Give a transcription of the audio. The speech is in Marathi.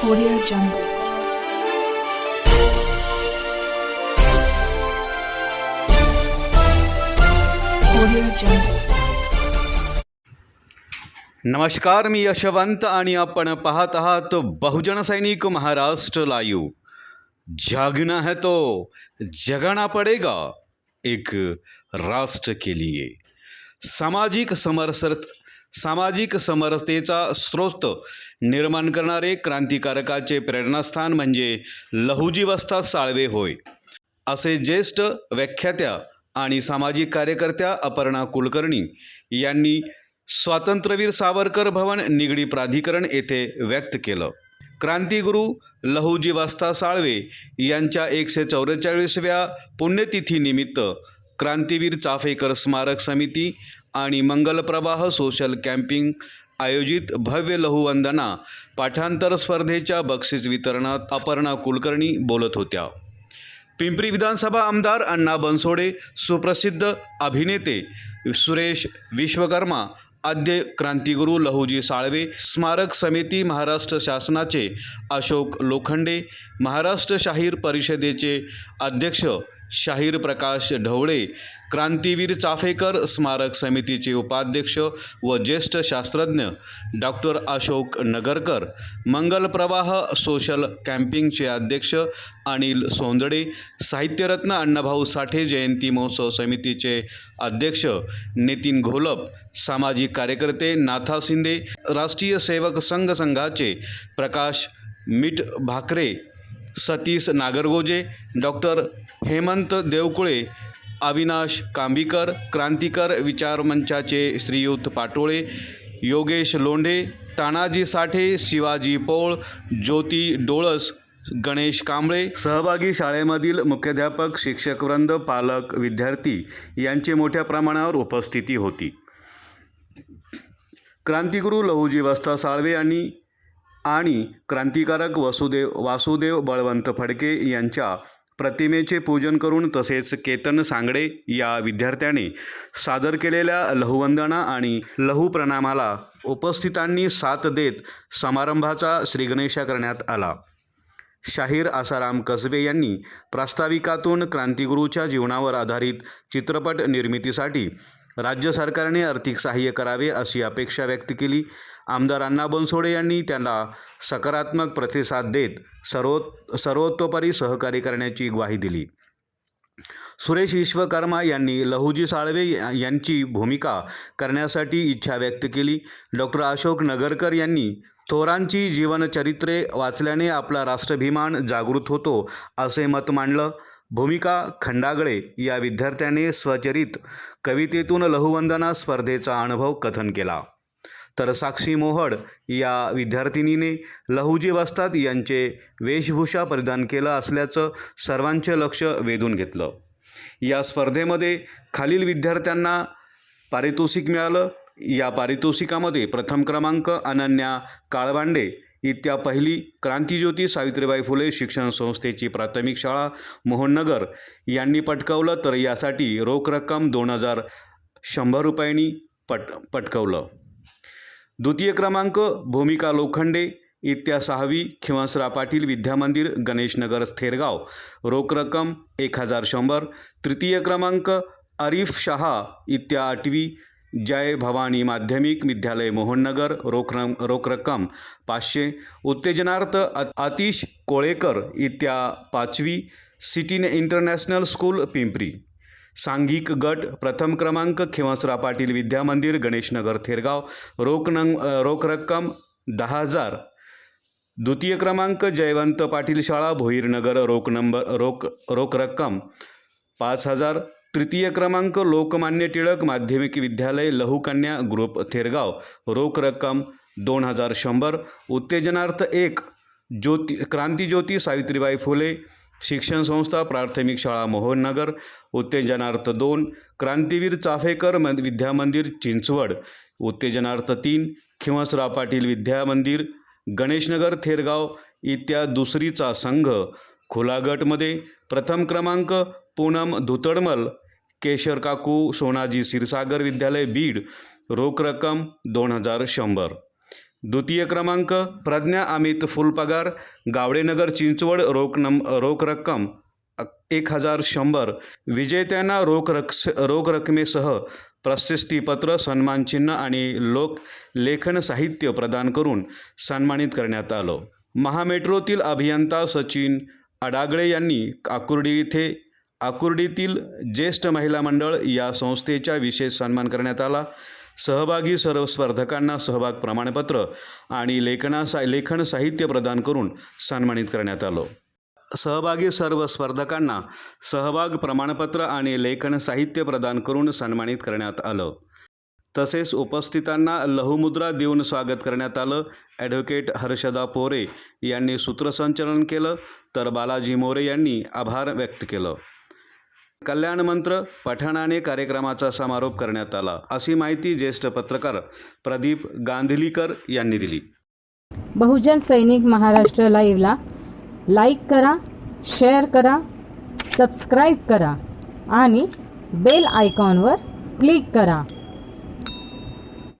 Audio Jungle. Audio Jungle. नमस्कार, मी यशवंत आणि आपण पाहत आहात बहुजन सैनिक महाराष्ट्र लाईव्ह जागना है तो जगाना पडेगा एक राष्ट्र के लिए सामाजिक समरसर सामाजिक समरसतेचा स्रोत निर्माण करणारे क्रांतिकारकाचे प्रेरणास्थान म्हणजे लहुजीवस्ता साळवे होय. असे ज्येष्ठ व्याख्यात्या आणि सामाजिक कार्यकर्त्या अपर्णा कुलकर्णी यांनी स्वातंत्र्यवीर सावरकर भवन निगडी प्राधिकरण येथे व्यक्त केलं. क्रांतिगुरू लहुजी वास्ता साळवे यांच्या एकशे चौवेचाळीसव्या पुण्यतिथीनिमित्त क्रांतीवीर चाफेकर स्मारक समिती आणि मंगलप्रवाह सोशल कॅम्पिंग आयोजित भव्य लहुवंदना पाठांतर स्पर्धेच्या बक्षीस वितरणात अपर्णा कुलकर्णी बोलत होत्या. पिंपरी विधानसभा आमदार अण्णा बनसोडे सुप्रसिद्ध अभिनेते सुरेश विश्वकर्मा आद्य क्रांतिगुरू लहुजी साळवे स्मारक समिती महाराष्ट्र शासनाचे अशोक लोखंडे महाराष्ट्र शाहीर परिषदेचे अध्यक्ष शाहीर प्रकाश ढवळे क्रांतीवीर चाफेकर स्मारक समितीचे उपाध्यक्ष व ज्येष्ठ शास्त्रज्ञ डॉक्टर अशोक नगरकर मंगल प्रवाह सोशल कॅम्पिंगचे अध्यक्ष अनिल सोंदडे साहित्यरत्न अण्णाभाऊ साठे जयंती महोत्सव समितीचे अध्यक्ष नितीन घोलप सामाजिक कार्यकर्ते नाथा शिंदे राष्ट्रीय सेवक संघ संघाचे प्रकाश मीठ भाकरे सतीश नागरगोजे डॉक्टर हेमंत देवकुळे अविनाश कांबीकर क्रांतिकर विचारमंचाचे श्रीयुत पाटोळे योगेश लोंढे तानाजी साठे शिवाजी पोळ ज्योती डोळस गणेश कांबळे. सहभागी शाळेमधील मुख्याध्यापक शिक्षकवृंद पालक विद्यार्थी यांची मोठ्या प्रमाणावर उपस्थिती होती. क्रांतिगुरू लहुजी वस्ता साळवे यांनी आणि क्रांतिकारक वसुदेव वासुदेव बळवंत फडके यांच्या प्रतिमेचे पूजन करून तसेच केतन सांगडे या विद्यार्थ्याने सादर केलेल्या लहुवंदना आणि लहू प्रणामाला उपस्थितांनी साथ देत समारंभाचा श्रीगणेशा करण्यात आला. शाहीर आसाराम कसबे यांनी प्रास्ताविकातून क्रांतिगुरूच्या जीवनावर आधारित चित्रपट निर्मितीसाठी राज्य सरकारने आर्थिक सहाय्य करावे अशी अपेक्षा व्यक्त केली. आमदार अण्णा बनसोडे यांनी त्यांना सकारात्मक प्रतिसाद देत सर्वो सर्वतोपरी सहकार्य करण्याची ग्वाही दिली. सुरेश विश्वकर्मा यांनी लहुजी साळवे यांची भूमिका करण्यासाठी इच्छा व्यक्त केली. डॉक्टर अशोक नगरकर यांनी थोरांची जीवनचरित्रे वाचल्याने आपला राष्ट्राभिमान जागृत होतो असे मत मांडलं. भूमिका खंडागळे या विद्यार्थ्याने स्वचरित कवितेतून लहुवंदना स्पर्धेचा अनुभव कथन केला. तर साक्षी मोहड या विद्यार्थिनीने लहुजी वस्तात यांचे वेशभूषा परिधान केलं असल्याचं सर्वांचे लक्ष वेधून घेतलं. या स्पर्धेमध्ये खालील विद्यार्थ्यांना पारितोषिक मिळालं. या पारितोषिकामध्ये प्रथम क्रमांक अनन्या काळबांडे इत्या पहिली क्रांतिज्योती सावित्रीबाई फुले शिक्षण संस्थेची प्राथमिक शाळा मोहननगर यांनी पटकावलं तर यासाठी रोख रक्कम दोन हजार शंभर रुपयांनी पट पटकवलं. द्वितीय क्रमांक भूमिका लोखंडे इत्या सहावी खिवसरा पाटील विद्यामंदिर गणेशनगर स्थेरगाव रोख रक्कम एक हजार शंभर. तृतीय क्रमांक आरिफ शहा इत्या आठवी जय भवानी माध्यमिक विद्यालय मोहननगर रोख रम रोख रक्कम पाचशे. उत्तेजनार्थ अ आतिश कोळेकर इत्या पाचवी सिटी इंटरनॅशनल स्कूल पिंपरी. सांघिक गट प्रथम क्रमांक खिवसरा पाटील विद्यामंदिर गणेशनगर थेरगाव रोख नंग रोख रक्कम दहा हजार. द्वितीय क्रमांक जयवंत पाटील शाळा भोईरनगर रोख नंबर रोख रोख रक्कम पाच हजार. तृतीय क्रमांक लोकमान्य टिळक माध्यमिक विद्यालय लहुकन्या ग्रुप थेरगाव. रोख रक्कम दोन हजार शंभर. उत्तेजनार्थ एक ज्योती क्रांतिज्योती सावित्रीबाई फुले. शिक्षण संस्था प्राथमिक शाळा मोहननगर. उत्तेजनार्थ दोन क्रांतीवीर चाफेकर म विद्यामंदिर चिंचवड. उत्तेजनार्थ तीन खिवसराव पाटील विद्यामंदिर. गणेशनगर थेरगाव इत्या दुसरीचा संघ. खुला गटमध्ये प्रथम क्रमांक पूनम धुतडमल केशर काकू सोनाजी क्षीरसागर विद्यालय बीड रोख रक्कम दोन हजार शंभर. द्वितीय क्रमांक प्रज्ञा अमित फुलपगार गावडेनगर चिंचवड रोख नम रोख रक्कम एक हजार शंभर. विजेत्यांना रोख रक्ष रोख रकमेसह प्रशस्तीपत्र सन्मानचिन्ह आणि लोक लेखन साहित्य प्रदान करून सन्मानित करण्यात आलं. महामेट्रोतील अभियंता सचिन अडागळे यांनी आकुर्डी येथे आकुर्डीतील ज्येष्ठ महिला मंडळ या संस्थेचा विशेष सन्मान करण्यात आला. सहभागी सर्व स्पर्धकांना सहभाग प्रमाणपत्र आणि लेखनासा लेखन साहित्य प्रदान करून सन्मानित करण्यात आलं. सहभागी सर्व स्पर्धकांना सहभाग प्रमाणपत्र आणि लेखन साहित्य प्रदान करून सन्मानित करण्यात आलं. तसेच उपस्थितांना लहुमुद्रा देऊन स्वागत करण्यात आलं. ॲडव्होकेट हर्षदा पोरे यांनी सूत्रसंचलन केलं. तर बालाजी मोरे यांनी आभार व्यक्त केलं. कल्याण मंत्र पठणाने कार्यक्रमाचा समारोप करण्यात आला अशी माहिती ज्येष्ठ पत्रकार प्रदीप गांधलीकर यांनी दिली. बहुजन सैनिक महाराष्ट्र लाईव्हला लाईक करा शेअर करा सबस्क्राईब करा आणि बेल आयकॉनवर क्लिक करा.